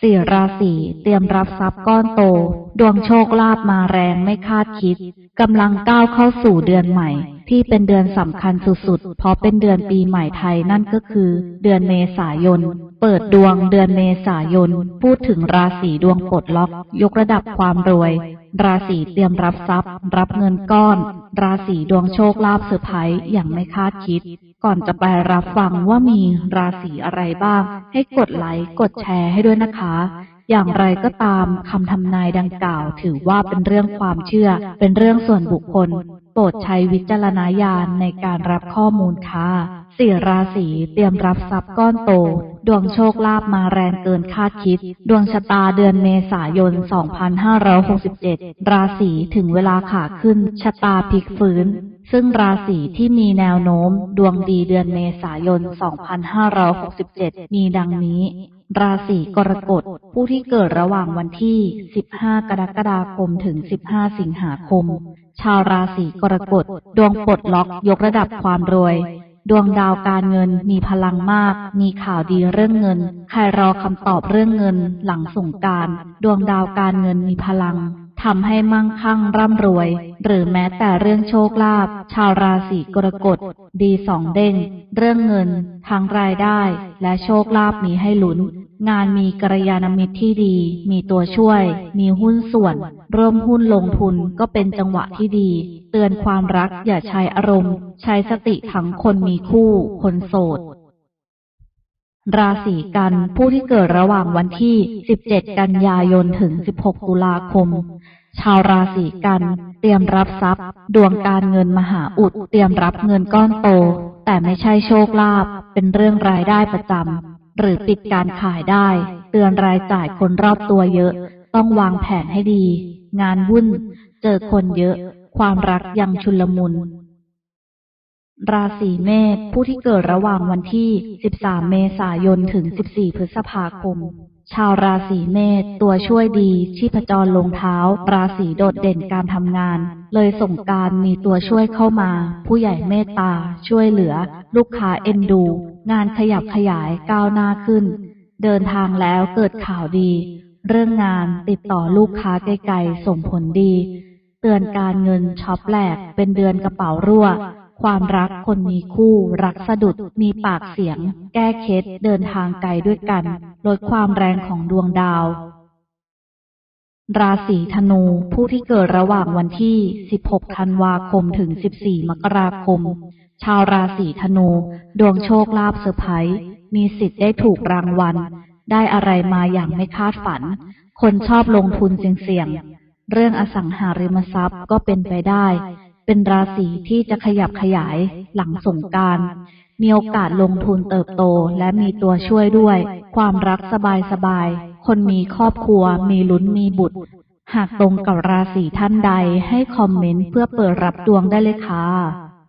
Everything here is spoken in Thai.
สี่ราศีเตรียมรับทรัพย์ก้อนโต ดวงโชคลาภมาแรงไม่คาดคิดกำลังก้าวเข้าสู่เดือนใหม่ ที่เป็นเดือนสำคัญสุดๆ เพราะเป็นเดือนปีใหม่ไทยนั่นก็คือ เดือนเมษายน เปิดดวงเดือนเมษายน พูดถึงราศีดวงปลดล็อก ยกระดับความรวย ราศีเตรียมรับทรัพย์ รับเงินก้อน ราศีดวงโชคลาภเซอร์ไพรส์อย่างไม่คาดคิด ก่อนจะไปรับฟังว่ามีราศีอะไรบ้าง ให้กดไลค์กดแชร์ให้ด้วยนะคะ อย่างไรก็ตามคำทำนายดังกล่าว ถือว่าเป็นเรื่องความเชื่อ เป็นเรื่องส่วนบุคคล ปรดใช้วิจารณญาณในการรับข้อมูลค่ะสี่ราศีเตรียมรับทรัพย์ก้อนโต ดวงโชคลาภมาแรงเกินคาดคิด ดวงชะตาเดือนเมษายน 2567 ราศีถึงเวลาขาขึ้น ชะตาพลิกฟื้น ซึ่งราศีที่มีแนวโน้ม ดวงดีเดือนเมษายน 2567 มีดังนี้ราศีกรกฎ ผู้ที่เกิดระหว่างวันที่ 15 กรกฎาคม ถึง 15 สิงหาคม ชาวราศีกรกฎดวงปลดล็อกยกระดับความรวย ดวงดาวการเงินมีพลังมาก มีข่าวดีเรื่องเงิน ใครรอคำตอบเรื่องเงิน หลังสงการ ดวงดาวการเงินมีพลังทำให้มั่งคั่งร่ำรวย หรือแม้แต่เรื่องโชคลาภชาวราศีกรกฎดีสองเด้ง เรื่องเงิน ทั้งรายได้ และโชคลาภมีให้ลุ้น งานมีกัลยาณมิตรที่ดี มีตัวช่วย มีหุ้นส่วนร่วมหุ้นลงทุนก็เป็นจังหวะที่ดี เตือนความรักอย่าใช้อารมณ์ ใช้สติทั้งคนมีคู่ คนโสด ราศีกัน ผู้ที่เกิดระหว่างวันที่ 17 กันยายนถึง 16 ตุลาคม ชาวราศีกัน เตรียมรับทรัพย์ ดวงการเงินมหาอุด เตรียมรับเงินก้อนโต แต่ไม่ใช่โชคลาภ เป็นเรื่องรายได้ประจำ หรือปิดการขายได้ เตือนรายจ่ายคนรอบตัวเยอะ ต้องวางแผนให้ดี งานวุ่น เจอคนเยอะ ความรักยังชุลมุน ราศีเมษผู้ที่เกิดระหว่างวันที่ 13 เมษายนถึง 14 พฤษภาคม ชาวราศีเมษตัวช่วยดีชีพจรลงเท้า ราศีโดดเด่นการทำงาน เลยส่งการมีตัวช่วยเข้ามา ผู้ใหญ่เมตตา ช่วยเหลือ ลูกค้าเอ็นดู งานขยับขยายก้าวหน้าขึ้น เดินทางแล้วเกิดข่าวดี เรื่องงานติดต่อลูกค้าไกลๆส่งผลดี เตือนการเงินช็อปแหลกเป็นเดือนกระเป๋ารั่ว ความรักคนมีคู่ รักสะดุดมีปากเสียง แก้เคล็ดเดินทางไกลด้วยกัน ลดความแรงของดวงดาว ราศีธนู ผู้ที่เกิดระหว่างวันที่ 16 ธันวาคมถึง 14 มกราคม ชาวราศีธนู ดวงโชคลาภเซอร์ไพรส์มีสิทธิ์ได้ถูกรางวัล ได้อะไรมาอย่างไม่คาดฝัน คนชอบลงทุนเสี่ยงๆเรื่องอสังหาริมทรัพย์ก็เป็นไปได้ เป็นราศีที่จะขยับขยายหลังสงการมีโอกาสลงทุนเติบโตและมีตัวช่วยด้วย ความรักสบายสบายๆคนมีครอบครัว มีลุ้นมีบุตร หากตรงกับราศีท่านใดให้คอมเมนต์เพื่อเปิดรับดวงได้เลยค่ะ